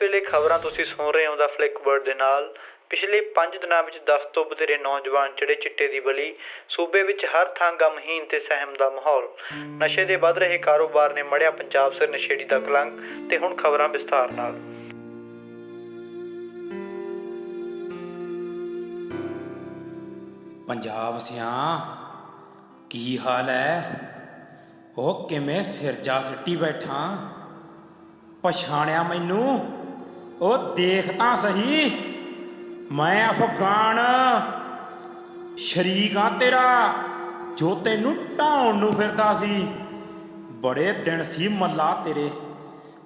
ਵੇਲੇ ਖਬਰਾਂ ਤੁਸੀਂ ਸੁਣ ਰਹੇ ਹੋ ਦਾ ਫਲਿੱਕਵਰਡ ਦੇ ਨਾਲ। ਪਿਛਲੇ 5 ਦਿਨਾਂ ਵਿੱਚ 10 ਤੋਂ ਵਧੇਰੇ ਨੌਜਵਾਨ ਚੜੇ ਚਿੱਟੇ ਦੀ ਬਲੀ, ਸੂਬੇ ਵਿੱਚ ਹਰ ਥਾਂ ਗਮਹੀਨ ਤੇ ਸਹਿਮ ਦਾ ਮਾਹੌਲ। ਨਸ਼ੇ ਦੇ ਵੱਧ ਰਹੇ ਕਾਰੋਬਾਰ ਨੇ ਮੜਿਆ ਪੰਜਾਬ ਸਿਰ ਨਸ਼ੇੜੀ ਦਾ ਕਲੰਕ ਤੇ ਹੁਣ ਖਬਰਾਂ ਵਿਸਥਾਰ ਨਾਲ। ਪੰਜਾਬ ਸਿਆਂ, ਕੀ ਹਾਲ ਹੈ ਉਹ ਕਿਵੇਂ ਸਿਰ ਜਾ ਸਿੱਟੀ ਬੈਠਾ? ਪਛਾਣਿਆ ਮੈਨੂੰ? ਉਹ ਦੇਖ ਤਾਂ ਸਹੀ। ਮੈਂ ਅਫਗਾਨ। ਸ਼ਰੀਕਾਂ ਤੇਰਾ, ਜੋ ਤੈਨੂੰ ਢਾਉਣ ਨੂੰ ਫਿਰਦਾ ਸੀ। ਬੜੇ ਦਿਨ ਸੀ ਮੱਲਾ ਤੇਰੇ।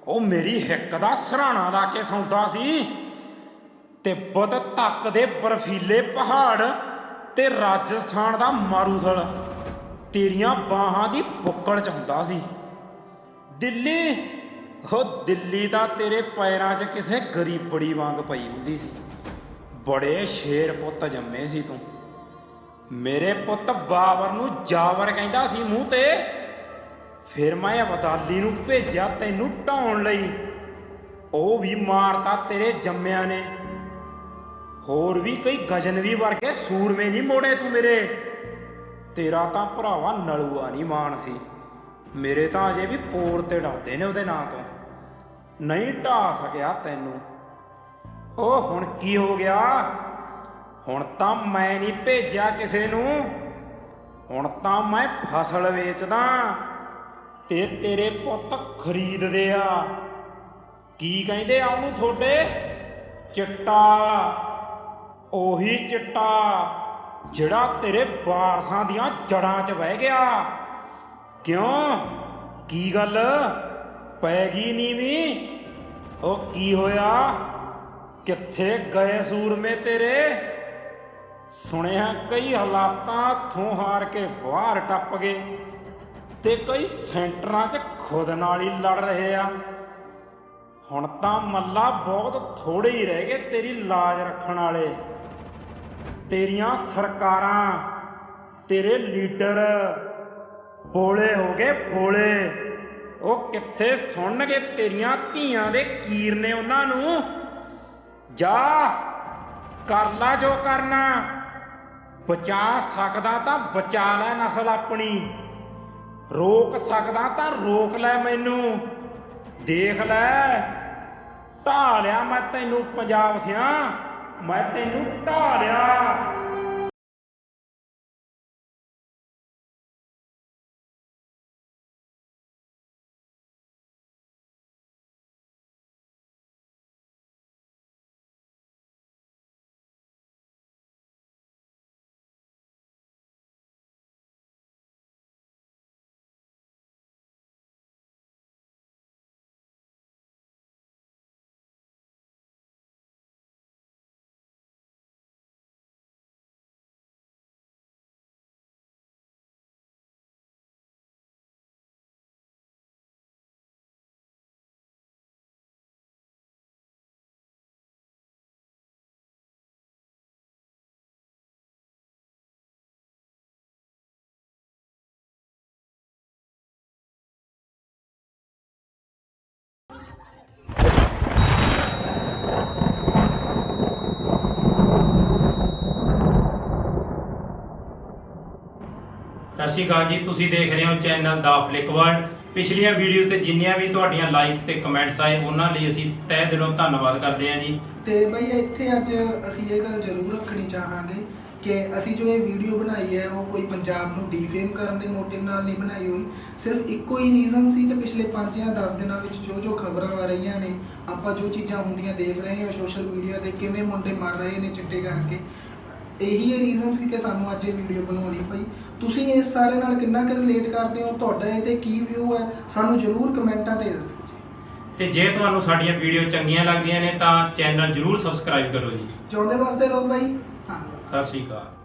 ਉਹ ਮੇਰੀ ਹਿੱਕ ਦਾ ਸਰਾਣਾ ਲਾ ਕੇ ਸੌਂਦਾ ਸੀ। ਤਿੱਬਤ ਤੱਕ ਦੇ ਬਰਫੀਲੇ ਪਹਾੜ ਤੇ ਰਾਜਸਥਾਨ ਦਾ ਮਾਰੂਥਲ ਤੇਰੀਆਂ ਬਾਹਾਂ ਦੀ ਬੁੱਕੜ ਚ ਹੁੰਦਾ ਸੀ। ਦਿੱਲੀ ਉਹ ਦਿੱਲੀ ਤਾਂ ਤੇਰੇ ਪੈਰਾਂ 'ਚ ਕਿਸੇ ਗਰੀਬੜੀ ਵਾਂਗ ਪਈ ਹੁੰਦੀ ਸੀ। ਬੜੇ ਸ਼ੇਰ ਪੁੱਤ ਜੰਮੇ ਸੀ ਤੂੰ। ਮੇਰੇ ਪੁੱਤ ਬਾਬਰ ਨੂੰ ਜਾਵਰ ਕਹਿੰਦਾ ਸੀ ਮੂੰਹ ਤੇ। ਫਿਰ ਮੈਂ ਅਬਦਾਲੀ ਨੂੰ ਭੇਜਿਆ ਤੈਨੂੰ ਢਾਉਣ ਲਈ। ਉਹ ਵੀ ਮਾਰਤਾ ਤੇਰੇ ਜੰਮਿਆਂ ਨੇ। ਹੋਰ ਵੀ ਕਈ ਗਜਨਵੀ ਵਰਗੇ ਸੂਰਮੇ ਨਹੀਂ ਮੋੜੇ ਤੂੰ ਮੇਰੇ। ਤੇਰਾ ਤਾਂ ਭਰਾਵਾ ਨਲੂਆ ਨਹੀਂ ਮਾਨ ਸੀ। ਮੇਰੇ ਤਾਂ ਅਜੇ ਵੀ ਪੋਰ ਤੇ ਡਰਦੇ ਨੇ ਉਹਦੇ ਨਾਂ ਤੋਂ। ਨਹੀਂ ਢਾ ਸਕਿਆ ਤੈਨੂੰ। ਉਹ ਹੁਣ ਕੀ ਹੋ ਗਿਆ? ਹੁਣ ਤਾਂ ਮੈਂ ਨਹੀਂ ਭੇਜਿਆ ਕਿਸੇ ਨੂੰ। ਹੁਣ ਤਾਂ ਮੈਂ ਫਸਲ ਵੇਚਦਾ। ਤੇ ਤੇਰੇ ਪੁੱਤ ਖਰੀਦਦੇ ਆ। ਕੀ ਕਹਿੰਦੇ ਆ ਉਹਨੂੰ ਤੁਹਾਡੇ? ਚਿੱਟਾ। ਉਹੀ ਚਿੱਟਾ ਜਿਹੜਾ ਤੇਰੇ ਵਾਰਸਾਂ ਦੀਆਂ ਜੜਾਂ 'ਚ ਵਹਿ ਗਿਆ। ਕਿਉਂ? ਕੀ ਗੱਲ? ਪੈ ਗਈ ਨੀਵੀਂ? ਉਹ ਕੀ ਹੋਇਆ? ਕਿੱਥੇ ਗਏ ਸੂਰਮੇ ਤੇਰੇ? ਸੁਣਿਆ ਕਈ ਹਾਲਾਤਾਂ ਥੋਂ ਹਾਰ ਕੇ ਬਾਹਰ ਟੱਪ ਗਏ ਤੇ ਕਈ ਸੈਂਟਰਾਂ 'ਚ ਖੁਦ ਨਾਲ ਹੀ ਲੜ ਰਹੇ ਆ। ਹੁਣ ਤਾਂ ਮੱਲਾ ਬਹੁਤ ਥੋੜੇ ਹੀ ਰਹਿ ਗਏ ਤੇਰੀ ਲਾਜ ਰੱਖਣ ਵਾਲੇ। ਤੇਰੀਆਂ ਸਰਕਾਰਾਂ, ਤੇਰੇ ਲੀਡਰ ਬੋਲੇ ਹੋ ਗਏ ਬੋਲੇ। ਉਹ ਕਿੱਥੇ ਸੁਣਨਗੇ ਤੇਰੀਆਂ ਧੀਆਂ ਦੇ ਕੀਰ ਨੇ ਉਹਨਾਂ ਨੂੰ? ਜਾ, ਕਰ ਲੈ ਜੋ ਕਰਨਾ। ਬਚਾ ਸਕਦਾ ਤਾਂ ਬਚਾ ਲੈ ਨਸਲ ਆਪਣੀ। ਰੋਕ ਸਕਦਾ ਤਾਂ ਰੋਕ ਲੈ ਮੈਨੂੰ। ਦੇਖ ਲੈ ਢਾਲਿਆ ਮੈਂ ਤੈਨੂੰ ਪੰਜਾਬ ਸਿਆਂ। ਮੈਂ ਤੈਨੂੰ ਢਾਲਿਆ ਸ਼੍ਰੀ ਅਕਾਲ ਜੀ, ਤੁਸੀਂ ਦੇਖ ਰਹੇ ਹੋ ਚੈਨਲ ਦਾ ਫਲਿੱਕ ਵਰਲਡ। ਪਿਛਲੀਆਂ ਵੀਡੀਓਜ਼ ਤੇ ਜਿੰਨੀਆਂ ਵੀ ਤੁਹਾਡੀਆਂ ਲਾਈਕਸ ਤੇ ਕਮੈਂਟਸ ਆਏ, ਉਹਨਾਂ ਲਈ ਅਸੀਂ ਤਹਿ ਦਿਲੋਂ ਧੰਨਵਾਦ ਕਰਦੇ ਹਾਂ ਜੀ। ਤੇ ਬਈ ਇੱਥੇ ਅੱਜ ਅਸੀਂ ਇਹ ਗੱਲ ਜ਼ਰੂਰ ਰੱਖਣੀ ਚਾਹਾਂਗੇ ਕਿ ਅਸੀਂ ਜੋ ਇਹ ਵੀਡੀਓ ਬਣਾਈ ਹੈ, ਉਹ ਕੋਈ ਪੰਜਾਬ ਨੂੰ ਡੀਫੇਮ ਕਰਨ ਦੇ ਮੋਟਿਵ ਨਾਲ ਨਹੀਂ ਬਣਾਈ ਹੋਈ। ਸਿਰਫ ਇੱਕੋ ਹੀ ਰੀਜ਼ਨ ਸੀ ਕਿ ਪਿਛਲੇ 5 ਜਾਂ 10 ਦਿਨਾਂ ਵਿੱਚ ਜੋ ਜੋ ਖਬਰਾਂ ਆ ਰਹੀਆਂ ਨੇ, ਆਪਾਂ ਜੋ ਚੀਜ਼ਾਂ ਹੁੰਦੀਆਂ ਦੇਖ ਰਹੇ ਹਾਂ ਸੋਸ਼ਲ ਮੀਡੀਆ ਤੇ ਕਿਵੇਂ ਮੁੰਡੇ ਮਰ ਰਹੇ ਨੇ ਚਿੱਟੇ ਕਰਕੇ। ਇਹੀ ਰੀਜ਼ਨ ਸੀ ਕਿ ਸਾਨੂੰ ਅੱਜ ਇਹ ਵੀਡੀਓ ਬਣਾਉਣੀ ਪਈ। ਤੁਸੀਂ ਇਸ ਸਾਰੇ ਨਾਲ ਕਿੰਨਾ ਕੁ ਰਿਲੇਟ ਕਰਦੇ ਹੋ? ਤੁਹਾਡਾ ਇਹ ਤੇ ਕੀ ਵਿਊ ਹੈ? ਸਾਨੂੰ ਜ਼ਰੂਰ ਕਮੈਂਟਾਂ ਤੇ ਦੱਸੋ ਤੇ ਜੇ ਤੁਹਾਨੂੰ ਸਾਡੀਆਂ ਵੀਡੀਓ ਚੰਗੀਆਂ ਲੱਗਦੀਆਂ ਨੇ ਤਾਂ ਚੈਨਲ ਜਰੂਰ ਸਬਸਕ੍ਰਾਈਬ ਕਰੋ ਜੀ। ਚਾਹੁੰਦੇ ਵਾਸਤੇ ਰਹੋ ਬਾਈ। ਧੰਨਵਾਦ। ਸਤਿ ਸ਼੍ਰੀ ਅਕਾਲ।